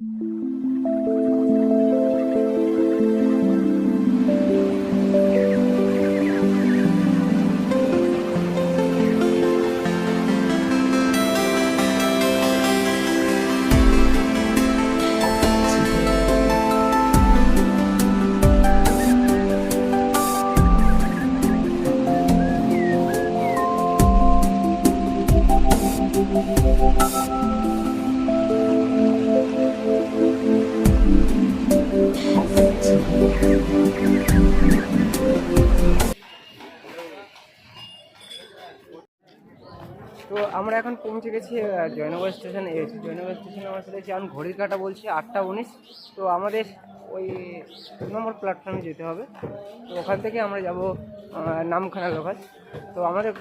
তো আমরা এখন পৌঁছে গেছি জয়নগর স্টেশনে এসেছি জয়নগর স্টেশনে আমার সাথে যেমন ঘড়ির কাটা বলছে আটটা উনিশ, তো আমাদের ওই দু নম্বর প্ল্যাটফর্মে যেতে হবে। তো ওখান থেকে আমরা যাব নামখানা লোকাল তো আমাদের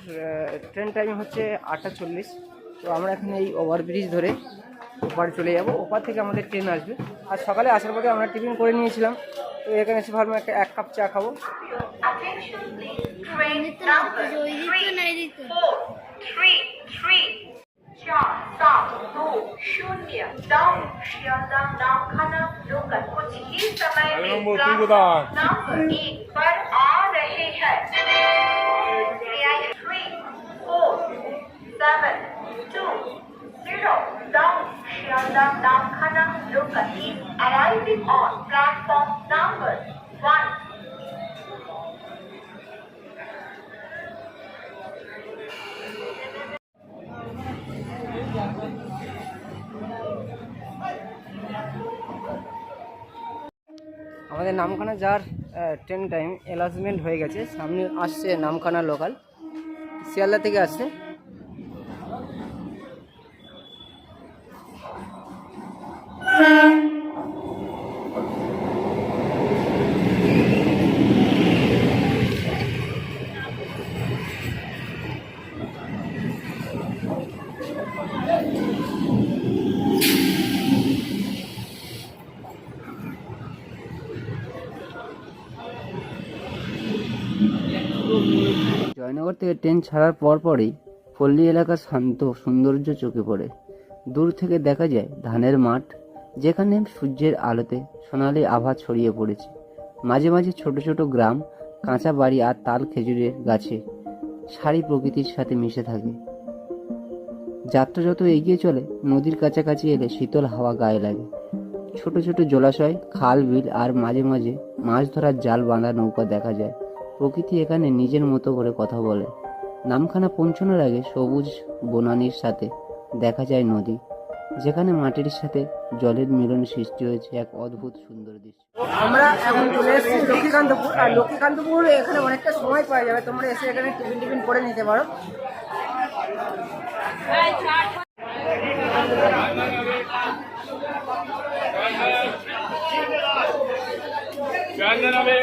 ট্রেন টাইম হচ্ছে আটটা চল্লিশ। তো আমরা এখানে এই ওভারব্রিজ ধরে ওপারে চলে যাব। ওপার থেকে আমাদের ট্রেন আসবে। আর সকালে আসার পথে আমরা টিফিন করে নিয়েছিলাম। তো এখানে এসে ভাবলাম একটা এক কাপ চা খাব। Three three three चार सात दो शून्य नौ शियालदह नामखाना लोकल कुछ ही समय में प्लेटफॉर्म नंबर एक पर आ रहे हैं three four seven two zero down Sealdah Namkhana local is arriving on platform Namkhana যার ট্রেন টাইম অ্যালাউন্সমেন্ট হয়ে গেছে। সামনে আসছে নামখানা লোকাল শিয়ালদা থেকে আসছে। থেকে ট্রেন ছাড়ার পর পরই পল্লী এলাকার শান্ত সৌন্দর্য চোখে পড়ে। দূর থেকে দেখা যায় ধানের মাঠ, যেখানে সূর্যের আলোতে সোনালি আভা ছড়িয়ে পড়েছে। মাঝে মাঝে ছোট ছোট গ্রাম, কাঁচা বাড়ি আর তাল খেজুরের গাছে সারি প্রকৃতির সাথে মিশে থাকে। যাত্রা যত এগিয়ে চলে, নদীর কাছাকাছি এলে শীতল হাওয়া গায়ে লাগে। ছোট ছোট জলাশয়, খাল, বিল আর মাঝে মাঝে মাছ ধরার জাল বাঁধা নৌকা দেখা যায়। প্রকৃতি এখানে নিজের মতো করে কথা বলে। নামখানা পৌঁছানোর আগে সবুজ বনানির সাথে দেখা যায় নদী যেখানে মাটির সাথে জলের মিলন সৃষ্টি হয়েছে এক অদ্ভুত সুন্দর দৃশ্য। আমরা এখন চলে এসেছি লক্ষ্মীকান্তপুর আর লক্ষ্মীকান্তপুর এখানে অনেকটা সময় পাওয়া যাবে। তোমরা এসে এখানে টিফিন টিফিন করে নিতে পারো। নামগাঁ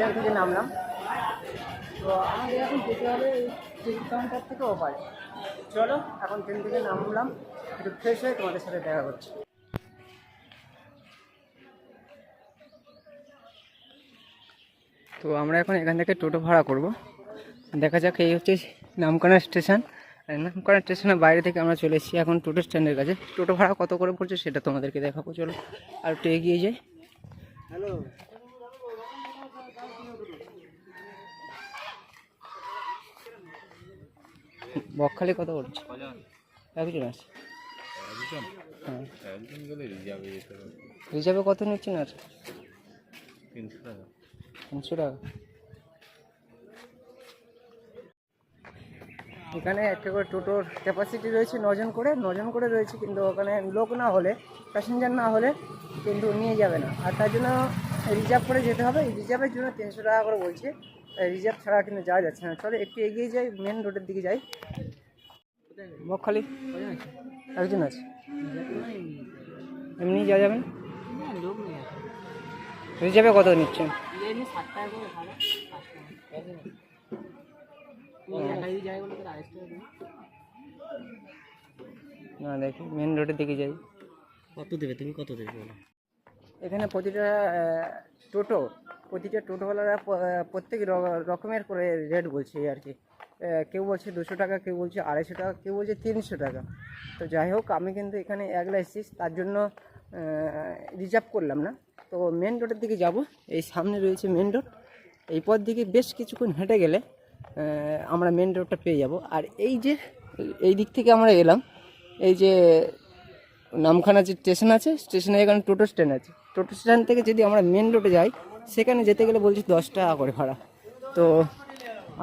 ট্রেন থেকে নামলাম। তো আমাদের এখন যেতে হবে এই কাউন্টার থেকে ওপারে। চলো এখন ট্রেন থেকে নামলাম। একটু ফ্রেশ হয়ে তোমাদের সাথে দেখা করছি। তো আমরা এখন এখান থেকে টোটো ভাড়া করব। দেখা যাক এই হচ্ছে নামকানা স্টেশন। আর নামখানা স্টেশনের বাইরে থেকে আমরা চলে এসেছি এখন টোটো স্ট্যান্ডের কাছে। টোটো ভাড়া কত করে পড়ছে সেটা তোমাদেরকে দেখাবো। চলো আর একটু এগিয়ে যাই। হ্যালো বকখালি কত করছে একজন আছে। হ্যাঁ। রিজার্ভে রিজার্ভে কত নিচ্ছেন আর? তিনশো টাকা। তিনশো টাকা। এখানে একটা করে টোটোর ক্যাপাসিটি রয়েছে নজন করে নজন করে রয়েছে কিন্তু ওখানে লোক না হলে প্যাসেঞ্জার না হলে কিন্তু নিয়ে যাবে না। আর তার জন্য রিজার্ভ করে যেতে হবে। রিজার্ভের জন্য তিনশো টাকা করে বলছে। রিজার্ভ ছাড়া কিন্তু যাওয়া যাচ্ছে না। চলো একটু এগিয়ে যাই মেন রোডের দিকে যাই। বকখালি একজন আছে। এমনি যাওয়া যাবেন রিজার্ভে কত নিচ্ছেন না দেখি মেন রোডের দিকে যাই। কত দেবে? তুমি কত দেবে এখানে প্রতিটা টোটো প্রতিটা টোটোওয়ালারা প্রত্যেক রকমের করে রেট বলছে আর কি। কেউ বলছে দুশো টাকা, কেউ বলছে আড়াইশো টাকা, কেউ বলছে তিনশো টাকা। তো যাই হোক, আমি কিন্তু এখানে একলা এসেছি তার জন্য রিজার্ভ করলাম না। তো মেন রোডের দিকে যাব, এই সামনে রয়েছে মেন রোড। এই পথ দিকে বেশ কিছুক্ষণ হেঁটে গেলে আমরা মেন রোডটা পেয়ে যাব। আর এই যে, এই দিক থেকে আমরা এলাম, এই যে নামখানা যে স্টেশন আছে স্টেশনে এখানে টোটো স্ট্যান্ড আছে। টোটো স্ট্যান্ড থেকে যদি আমরা মেন রোডে যাই সেখানে যেতে গেলে বলছি দশ টাকা করে ভাড়া। তো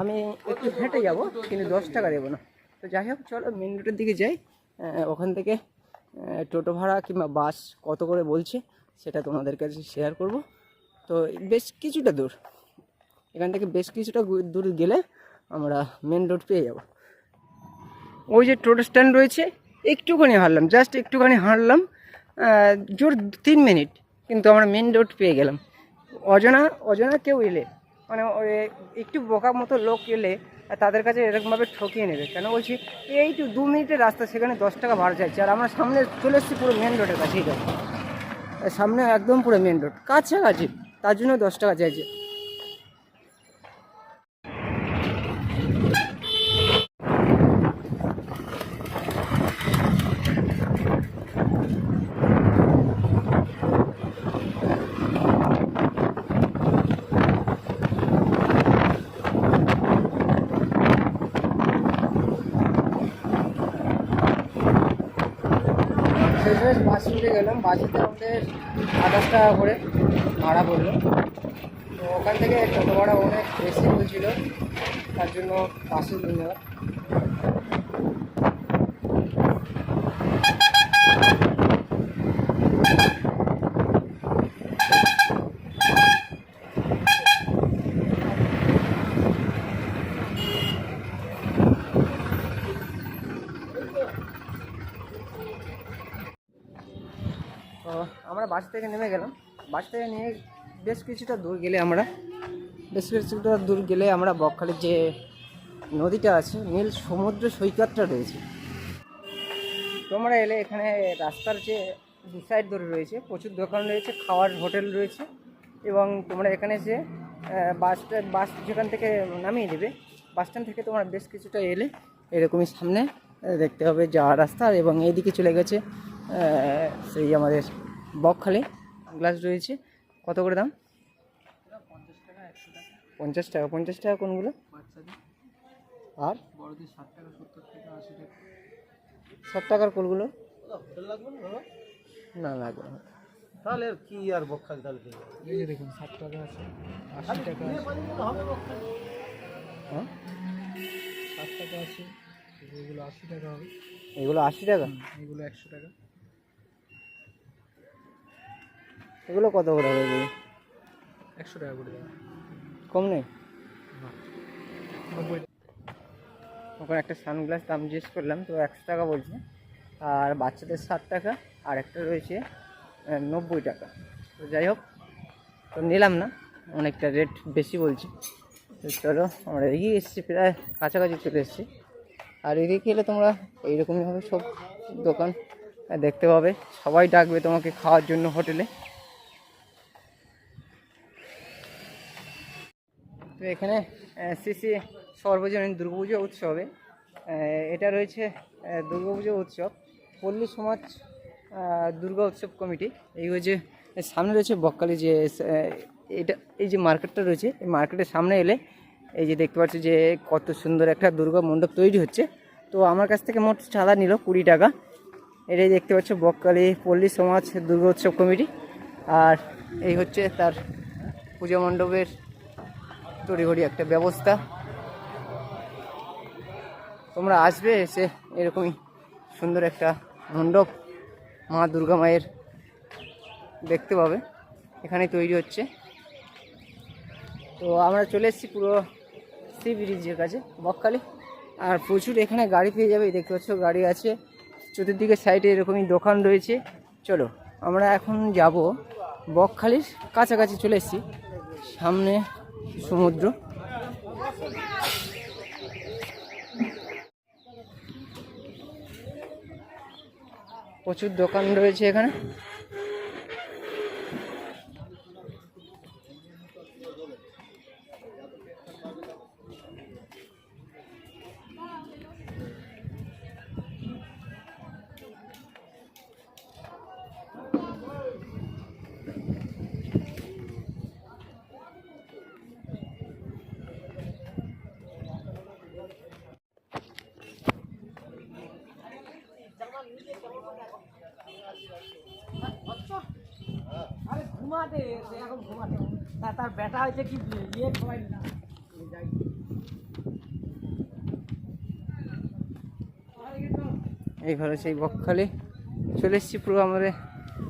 আমি একটু হেঁটে যাব, কিন্তু দশ টাকা দেবো না। তো যাই হোক, চলো মেন রোডের দিকে যাই। ওখান থেকে টোটো ভাড়া কিংবা বাস কত করে বলছে, সেটা তোমাদের কাছে শেয়ার করব। তো বেশ কিছুটা দূর। এখান থেকে বেশ কিছুটা দূর গেলে আমরা মেন রোড পেয়ে যাব। ওই যে টোটো স্ট্যান্ড রয়েছে, একটুখানি হাঁটলাম জাস্ট একটুখানি হাঁটলাম জোর তিন মিনিট, কিন্তু আমরা মেন রোড পেয়ে গেলাম। অজানা অজানা কেউ এলে মানে একটু বোকা মতো লোক এলে তাদের কাছে এরকমভাবে ঠকিয়ে নেবে। কেন বলছি? এই তো দু মিনিটের রাস্তা, সেখানে দশ টাকা ভাড়া চাইছে আর আমরা সামনে চলে এসেছি পুরো মেন রোডের কাছেই। সামনে একদম পুরো মেন রোড কাছাকাছি, তার জন্য দশ টাকা চাইছে শেষমেশ বাস বাসেতে আমাদের আঠাশ টাকা করে ভাড়া পড়ল। তো ওখান থেকে টোটো ভাড়া অনেক বেশি বলছিল তার জন্য পাঁচশো নিয়ে নেওয়া তো আমরা বাস থেকে নেমে গেলাম। বাস থেকে নিয়ে বেশ কিছুটা দূর গেলে আমরা বেশ কিছুটা দূর গেলে আমরা বকখালির যে নদীটা আছে নীল সমুদ্র সৈকতটা রয়েছে। তোমরা এলে এখানে রাস্তার যে দু সাইড ধরে রয়েছে প্রচুর দোকান রয়েছে খাওয়ার হোটেল রয়েছে এবং তোমরা এখানে আহ, বাসটা বাস যেখান থেকে নামিয়ে দেবে বাস স্ট্যান্ড থেকে তোমরা বেশ কিছুটা এলে এরকমই সামনে দেখতে হবে যাওয়ার রাস্তা এবং এইদিকে চলে গেছে সেই আমাদের বকখালি গ্লাস রয়েছে। কত করে দাম? পঞ্চাশ টাকা পঞ্চাশ টাকা কোনগুলো? আর? ষাট টাকার কোলগুলো না লাগবে না। তাহলে কি আর বকখালি তাহলে? এই যে দেখুন ষাট টাকা আছে আশি টাকা হ্যাঁ? ষাট টাকা আছে। এগুলো আশি টাকা হবে। এগুলো আশি টাকা? এগুলো একশো টাকা। এগুলো কত করে হবে এগুলো একশো টাকা করে দেবে। কম নেই? ওখানে একটা সানগ্লাস দাম জিজ্ঞেস করলাম তো একশো টাকা বলছে। আর বাচ্চাদের ষাট টাকা আর একটা রয়েছে নব্বই টাকা। তো যাই হোক তো নিলাম না অনেকটা রেট বেশি বলছে। তো চলো আমরা এগিয়ে এসেছি প্রায় কাছাকাছি চলে এসেছি। আর এদিকে এলে তোমরা এইরকমইভাবে সব দোকান দেখতে পাবে। সবাই ডাকবে তোমাকে খাওয়ার জন্য হোটেলে। তো এখানে সিসি সর্বজনীন দুর্গাপুজো উৎসবে এটা রয়েছে দুর্গাপুজো উৎসব। পল্লী সমাজ দুর্গা উৎসব কমিটি, এই এর সামনে রয়েছে বকখালি যে এটা, এই যে মার্কেটটা রয়েছে, এই মার্কেটের সামনে এলে এই যে দেখতে পাচ্ছি যে কত সুন্দর একটা দুর্গা মণ্ডপ তৈরি হচ্ছে। তো আমার কাছ থেকে মোট চাঁদা নিল কুড়ি টাকা। এটাই দেখতে পাচ্ছ বকখালি পল্লী সমাজ দুর্গা উৎসব কমিটি। আর এই হচ্ছে তার পুজো মণ্ডপের তড়িঘড়ি একটা ব্যবস্থা। তোমরা আসবে এসে এরকমই সুন্দর একটা মণ্ডপ মা দুর্গা মায়ের দেখতে পাবে। এখানে তৈরি হচ্ছে। তো আমরা চলে এসেছি পুরো সি ব্রিজের কাছে, বকখালি। আর প্রচুর এখানে গাড়ি পেয়ে যাবে, দেখতে পাচ্ছ গাড়ি আছে। চতুর্দিকে সাইডে এরকমই দোকান রয়েছে। চলো, আমরা এখন যাব বকখালির কাছাকাছি চলে এসেছি। সামনে সমুদ্র। প্রচুর দোকান রয়েছে এখানে। ইয়ে ঘরে সেই বকখালি। চলে এসেছি পুরো আমাদের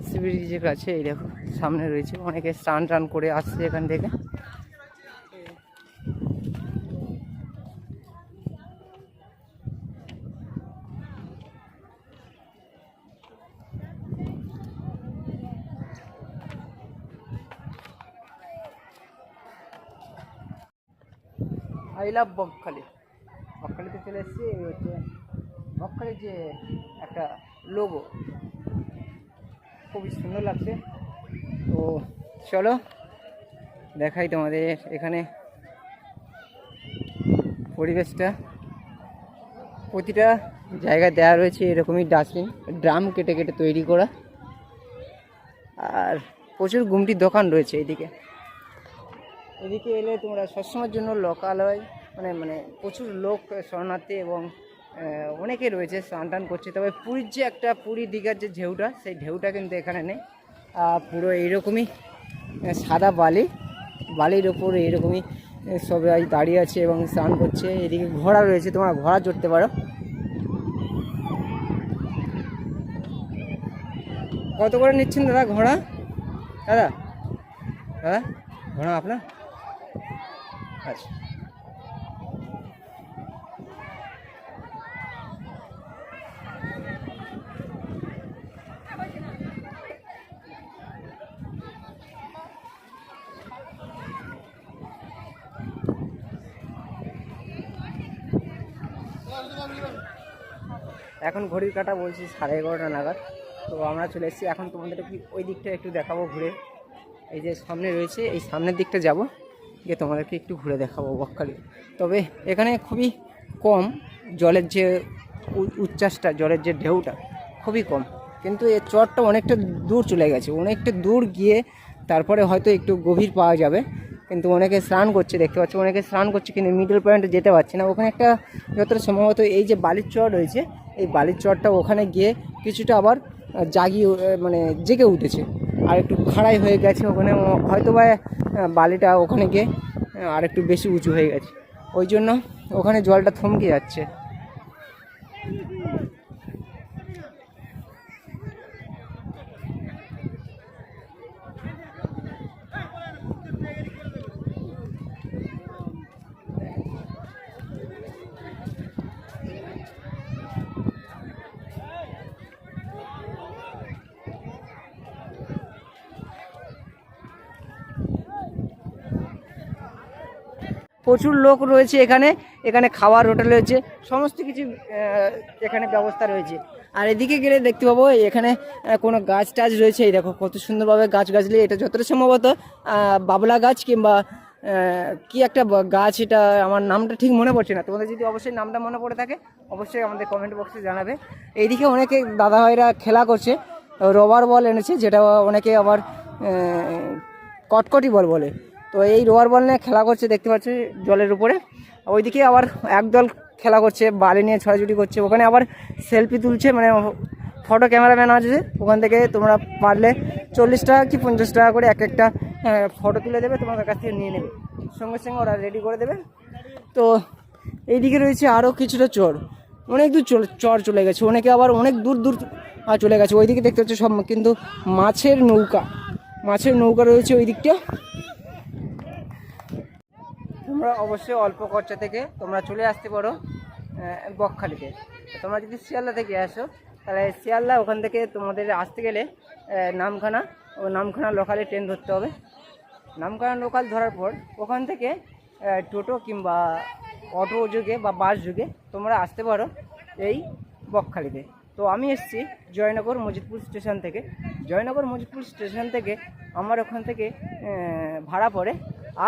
সি কাছে, এই দেখো, সামনে রয়েছে। অনেকে স্নান টান করে আসছে এখান থেকে। আই বকখালি। বকখালিতে চলে এসেছি হচ্ছে বকখালির যে একটা লোগো খুবই সুন্দর লাগছে। তো চলো, দেখাই তোমাদের এখানে পরিবেশটা। প্রতিটা জায়গায় দেওয়া রয়েছে এরকমই ডাস্টবিন ড্রাম কেটে কেটে তৈরি করা। আর প্রচুর গুমটির দোকান রয়েছে এদিকে। এদিকে এলে তোমরা সবসময়ের জন্য লোকালয় মানে মানে প্রচুর লোক শরণার্থী এবং অনেকে রয়েছে স্নান টান করছে। তবে পুরীর যে একটা, পুরী দীঘার যে ঢেউটা, সেই ঢেউটা কিন্তু এখানে নেই। পুরো এইরকমই সাদা বালি। বালির ওপর এইরকমই সবাই দাঁড়িয়ে আছে এবং স্নান করছে। এদিকে ঘোড়া রয়েছে, তোমরা ঘোড়া চড়তে পারো। কত করে নিচ্ছেন দাদা ঘোড়া? দাদা? দাদা, ঘোড়া আপনার? আচ্ছা। এখন ঘড়ির কাটা বলছি, সাড়ে এগারোটা নাগাদ। তো আমরা চলে এসেছি। এখন তোমাদের ওই দিকটা একটু দেখাবো ঘুরে। এই যে সামনে রয়েছে, এই সামনের দিকটা যাব। গিয়ে তোমাদেরকে একটু ঘুরে দেখাবো বকখালি। তবে এখানে খুবই কম, জলের যে উচ্ছ্বাসটা, জলের যে ঢেউটা, খুবই কম। কিন্তু এর চরটা অনেকটা দূর চলে গেছে। অনেকটা দূর গিয়ে তারপরে হয়তো একটু গভীর পাওয়া যাবে। কিন্তু অনেকে স্নান করছে, দেখতে পাচ্ছি। অনেকে স্নান করছে কিন্তু মিডল পয়েন্টে যেতে পারছে না। ওখানে একটা যতটা সম্ভবত এই যে বালির চর রয়েছে, এই বালির চরটা ওখানে গিয়ে কিছুটা আবার জাগিয়ে মানে জেগে উঠেছে। আর একটু খাড়াই হয়ে গেছে ওখানে। হয়তো বা বালিটা ওখানে গিয়ে আর একটু বেশি উঁচু হয়ে গেছে। ওই জন্য ওখানে জলটা থমকে যাচ্ছে। প্রচুর লোক রয়েছে এখানে এখানে খাওয়ার হোটেল রয়েছে, সমস্ত কিছু এখানে ব্যবস্থা রয়েছে। আর এদিকে গেলে দেখতে পাবো এখানে কোনো গাছ টাছ রয়েছে, এই দেখো কত সুন্দরভাবে গাছ গাছলি, এটা যতটা সম্ভবত বাবলা গাছ কিংবা কি একটা গাছ, এটা আমার নামটা ঠিক মনে পড়ছে না। তোমাদের যদি অবশ্যই নামটা মনে পড়ে থাকে, অবশ্যই আমাদের কমেন্ট বক্সে জানাবে। এইদিকে অনেকে দাদা ভাইরা খেলা করছে, রবার বল এনেছে, যেটা অনেকে আবার কটকটি বল বলে। তো এই রোয়ার বল নিয়ে খেলা করছে, দেখতে পাচ্ছি জলের উপরে। ওইদিকে আবার একদল খেলা করছে, বালি নিয়ে ছড়াছুটি করছে। ওখানে আবার সেলফি তুলছে মানে ফটো ক্যামেরাম্যান আছে ওখান থেকে তোমরা পারলে চল্লিশ টাকা কি পঞ্চাশ টাকা করে এক একটা ফটো তুলে দেবে, তোমাদের কাছ থেকে নিয়ে নেবে। সঙ্গে সঙ্গে ওরা রেডি করে দেবে। তো এইদিকে রয়েছে আরও কিছুটা চর। অনেক দূর চর চলে গেছে। অনেকে আবার অনেক দূর দূর চলে গেছে। ওইদিকে দেখতে হচ্ছে সব, কিন্তু মাছের নৌকা মাছের নৌকা রয়েছে ওই দিকটা তোমরা অবশ্যই অল্প খরচা থেকে তোমরা চলে আসতে পারো বকখালিতে। তোমরা যদি শিয়ালদা থেকে আসো, তাহলে শিয়ালদা ওখান থেকে তোমাদের আসতে গেলে নামখানা, ও নামখানা লোকালে ট্রেন ধরতে হবে। নামখানা লোকাল ধরার পর ওখান থেকে টোটো কিংবা অটো যুগে বা বাস যুগে তোমরা আসতে পারো এই বকখালিতে। তো আমি এসেছি জয়নগর মজিদপুর স্টেশন থেকে। জয়নগর মজিদপুর স্টেশন থেকে আমার ওখান থেকে ভাড়া পড়ে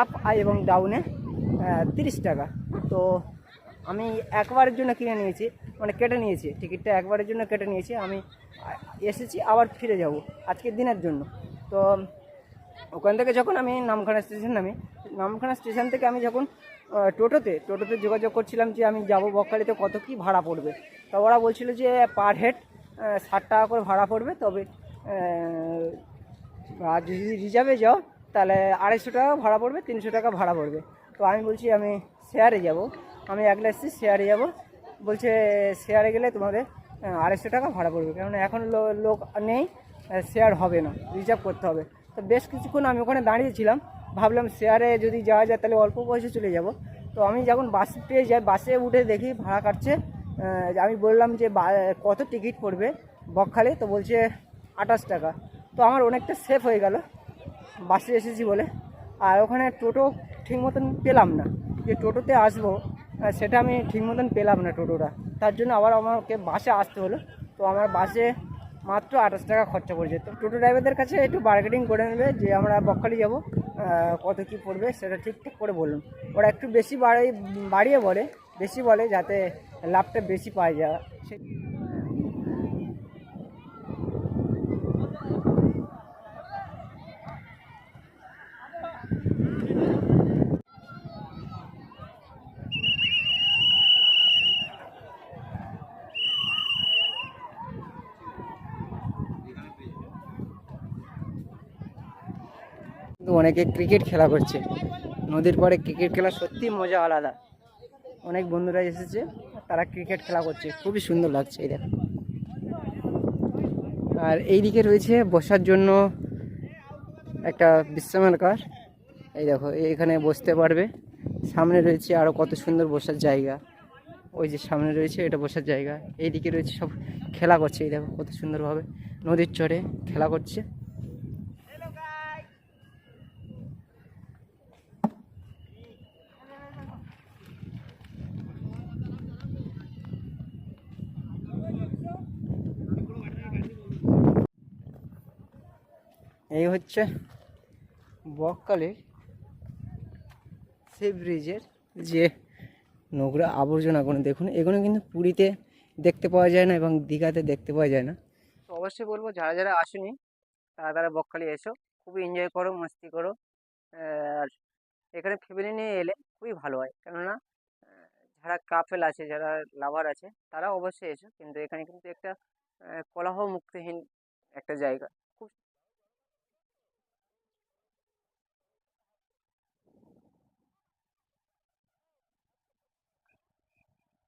আপ এবং ডাউনে তিরিশ টাকা। তো আমি একবারের জন্য কিনে নিয়েছি মানে কেটে নিয়েছি। টিকিটটা একবারের জন্য কেটে নিয়েছি। আমি এসেছি, আবার ফিরে যাব আজকের দিনের জন্য। তো ওখান থেকে যখন আমি নামখানা স্টেশন নামি, নামখানা স্টেশন থেকে আমি যখন টোটোতে টোটোতে যোগাযোগ করছিলাম যে আমি যাব বকখালিতে কত কি ভাড়া পড়বে। তা ওরা বলছিল যে পার হেড ষাট টাকা করে ভাড়া পড়বে। তবে আর যদি রিজার্ভে যাও, তাহলে আড়াইশো টাকা ভাড়া পড়বে, তিনশো টাকা ভাড়া পড়বে। তো আমি বলছি, আমি শেয়ারে যাব। আমি একলা এসেছি শেয়ারে যাব। বলছে শেয়ারে গেলে তোমাদের আড়াইশো টাকা ভাড়া পড়বে। কারণ এখন লোক নেই শেয়ার হবে না রিজার্ভ করতে হবে। তো বেশ কিছুক্ষণ আমি ওখানে দাঁড়িয়েছিলাম ভাবলাম শেয়ারে যদি যাওয়া যায়, তাহলে অল্প পয়সা চলে যাব। তো আমি যখন বাস পেয়ে যাই বাসে উঠে দেখি, ভাড়া কাটছে। আমি বললাম যে কত টিকিট পড়বে বকখালি? তো বলছে, আঠাশ টাকা। তো আমার অনেকটা সেফ হয়ে গেল। বাসে এসেছি বলে। আর ওখানে টোটো ঠিক মতন পেলাম না। যে টোটোতে আসব সেটা আমি ঠিক মতন পেলাম না টোটোটা। তার জন্য আবার আমাকে বাসে আসতে হলো। তো আমার বাসে মাত্র আঠাশ টাকা খরচা পড়ে যেত। টোটো ড্রাইভারদের কাছে একটু বার্গেটিং করে নেবে যে আমরা বকখালি যাব কত কি পড়বে সেটা ঠিকঠাক করে বলুন। ওরা একটু বেশি বাড়াই বাড়িয়ে বলে, বেশি বলে যাতে লাভটা বেশি পাওয়া যায়। অনেকে ক্রিকেট খেলা করছে। নদীর পরে ক্রিকেট খেলা সত্যি মজা আলাদা। অনেক বন্ধুরা এসেছে, তারা ক্রিকেট খেলা করছে। খুবই সুন্দর লাগছে এই দেখো। আর এই দিকে রয়েছে বসার জন্য একটা বিশ্রামের কার এই দেখো, এখানে বসতে পারবে। সামনে রয়েছে আরও কত সুন্দর বসার জায়গা। ওই যে সামনে রয়েছে, এটা বসার জায়গা। এইদিকে রয়েছে সব খেলা করছে, এই দেখো, কত সুন্দরভাবে। নদীর চরে খেলা করছে। এই হচ্ছে বককালের সেই ব্রিজের যে নোংরা আবর্জনাগুলো দেখুন এগুলো কিন্তু পুরীতে দেখতে পাওয়া যায় না এবং দীঘাতে দেখতে পাওয়া যায় না। তো অবশ্যই বলব যারা যারা আসেনি তারা তারা বকখালি এসো। খুবই এনজয় করো মস্তি করো। আর এখানে ফ্যামিলি নিয়ে এলে খুবই ভালো হয়। কেননা যারা কাপেল আছে যারা লাভার আছে তারা অবশ্যই এসো। কিন্তু এখানে কিন্তু একটা আহ, কোলাহল মুক্তহীন একটা জায়গা।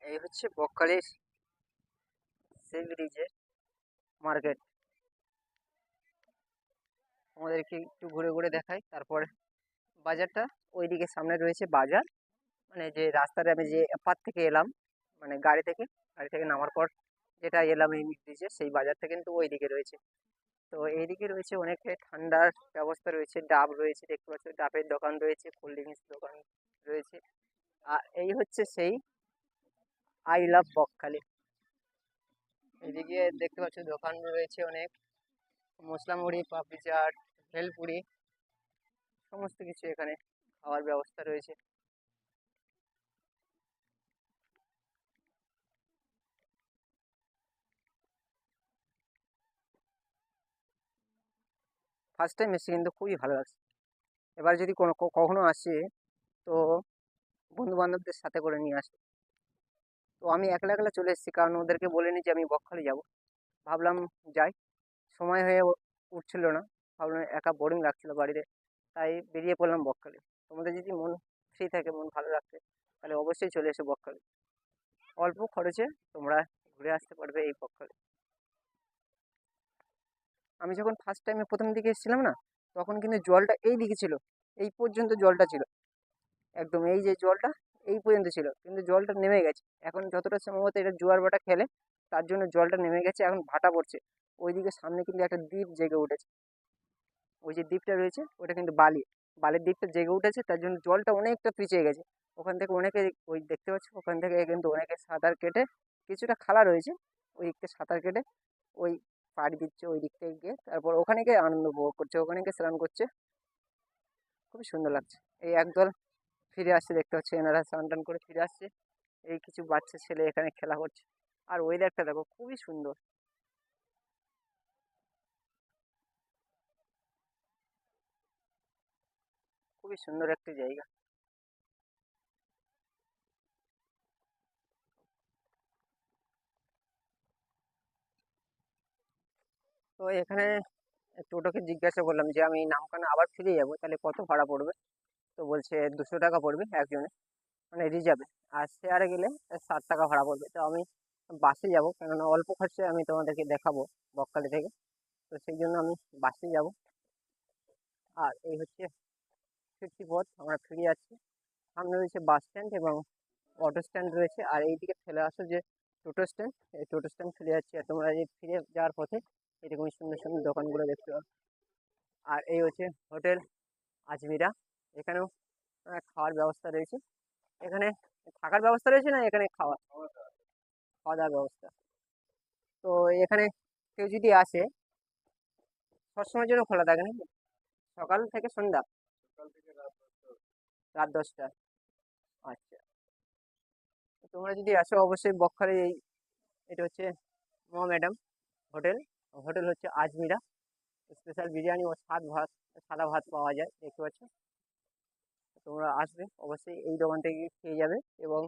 এই হচ্ছে বকখালির সি ব্রিজের মার্কেট। আমাদেরকে একটু ঘুরে ঘুরে দেখাই। তারপর বাজারটা ওইদিকে সামনে রয়েছে বাজার। মানে যে রাস্তাটা আমি যে এপার থেকে এলাম মানে গাড়ি থেকে গাড়ি থেকে নামার পর যেটা এলাম এই ব্রিজে, সেই বাজারটা কিন্তু ওইদিকে রয়েছে। তো এইদিকে রয়েছে অনেক ঠান্ডার ব্যবস্থা রয়েছে, ডাব রয়েছে, দেখতে পাচ্ছ, ডাবের দোকান রয়েছে, কোল্ড ড্রিঙ্কস দোকান রয়েছে। আর এই হচ্ছে সেই আই লাভ বকখালি এদিকে দেখতে পাচ্ছ দোকান রয়েছে অনেক। মশলা মুড়ি পাপড়ি চাট, ভেলপুরি, সমস্ত কিছু এখানে খাওয়ার ব্যবস্থা রয়েছে। ফার্স্ট টাইম এসে কিন্তু খুবই ভালো লাগছে। এবার যদি কোনো কখনো আসে, তো বন্ধু বান্ধবদের সাথে করে নিয়ে আসবে। তো আমি একলা একলা চলে এসেছি। কারণ ওদেরকে বলিনি যে আমি বকখালি যাব। ভাবলাম যাই। সময় হয়ে উঠছিল না। ভাবলাম একা বোরিং লাগছিল বাড়িতে। তাই বেরিয়ে পড়লাম বকখালি। তোমাদের যদি মন ফ্রি থাকে, মন ভালো রাখতে তাহলে অবশ্যই চলে এসো বকখালি। অল্প খরচে তোমরা ঘুরে আসতে পারবে এই বকখালি। আমি যখন ফার্স্ট টাইমে প্রথম দিকে এসেছিলাম না, তখন কিন্তু জলটা এই দিকে ছিল। এই পর্যন্ত জলটা ছিল। একদম এই যে জলটা এই পর্যন্ত ছিল। কিন্তু জলটা নেমে গেছে। এখন যতটা সম্ভবত এটা জোয়ার ভাটা খেলে, তার জন্য জলটা নেমে গেছে, এখন ভাটা পড়ছে। ওইদিকে সামনে কিন্তু একটা দ্বীপ জেগে উঠেছে। ওই যে দ্বীপটা রয়েছে, ওটা কিন্তু বালি। বালির দ্বীপটা জেগে উঠেছে, তার জন্য জলটা অনেকটা পিছিয়ে গেছে। ওখান থেকে অনেকে ওই দেখতে পাচ্ছ, ওখান থেকে কিন্তু অনেকে সাঁতার কেটে, কিছুটা খালা রয়েছে, ওই দিকটা সাঁতার কেটে, ওই পাড়ি দিচ্ছে ওই দিক থেকে গিয়ে, তারপর ওখানে গিয়ে আনন্দ উপভোগ করছে, ওখানে গিয়ে স্নান করছে। খুবই সুন্দর লাগছে। এই একদল ফিরে আসছে দেখতে পাচ্ছি এনারা স্নান করে ফিরে আসছে। এই কিছু বাচ্চা ছেলে এখানে খেলা করছে আর ওয়েদারটা দেখো, খুবই সুন্দর। খুবই সুন্দর একটি জায়গা। তো এখানে টোটোকে জিজ্ঞাসা করলাম যে, আমি নামখানা আবার ফিরে যাব? তাহলে কত ভাড়া পড়বে? তো বলছে দুশো টাকা পড়বে একজনে মানে রিজার্ভে আর শেয়ারে গেলে ষাট টাকা ভাড়া পড়বে। তো আমি বাসে যাব, কেননা অল্প খরচে আমি তোমাদেরকে দেখাবো বকখালি থেকে। তো সেই জন্য আমি বাসে যাব। আর এই হচ্ছে ফিরতি পথ, আমরা ফিরে যাচ্ছি। সামনে রয়েছে বাস স্ট্যান্ড এবং অটো স্ট্যান্ড রয়েছে। আর এইদিকে ফেলে আসো যে টোটো স্ট্যান্ড এই টোটো স্ট্যান্ড ফিরে যাচ্ছি। আর তোমরা এই ফিরে যাওয়ার পথে এরকম সুন্দর সুন্দর দোকানগুলো দেখতে পাবে আর এই হচ্ছে হোটেল আজমিরা। এখানেও খাওয়ার ব্যবস্থা রয়েছে। এখানে থাকার ব্যবস্থা রয়েছে না এখানে খাওয়া? খাওয়া দাওয়ার ব্যবস্থা। তো এখানে কেউ যদি আসে সবসময়ের জন্য খোলা থাকে না সকাল থেকে সন্ধ্যা? রাত দশটা আচ্ছা। তোমরা যদি আসো অবশ্যই বকখালি এই এটা হচ্ছে মা ম্যাডাম হোটেল। হোটেল হচ্ছে আজমিরা। স্পেশাল বিরিয়ানি ও সাত ভাত সাদা ভাত পাওয়া যায় দেখতে পাচ্ছ। তোমরা আসবে। অবশ্যই এই দোকান থেকে খেয়ে যাবে এবং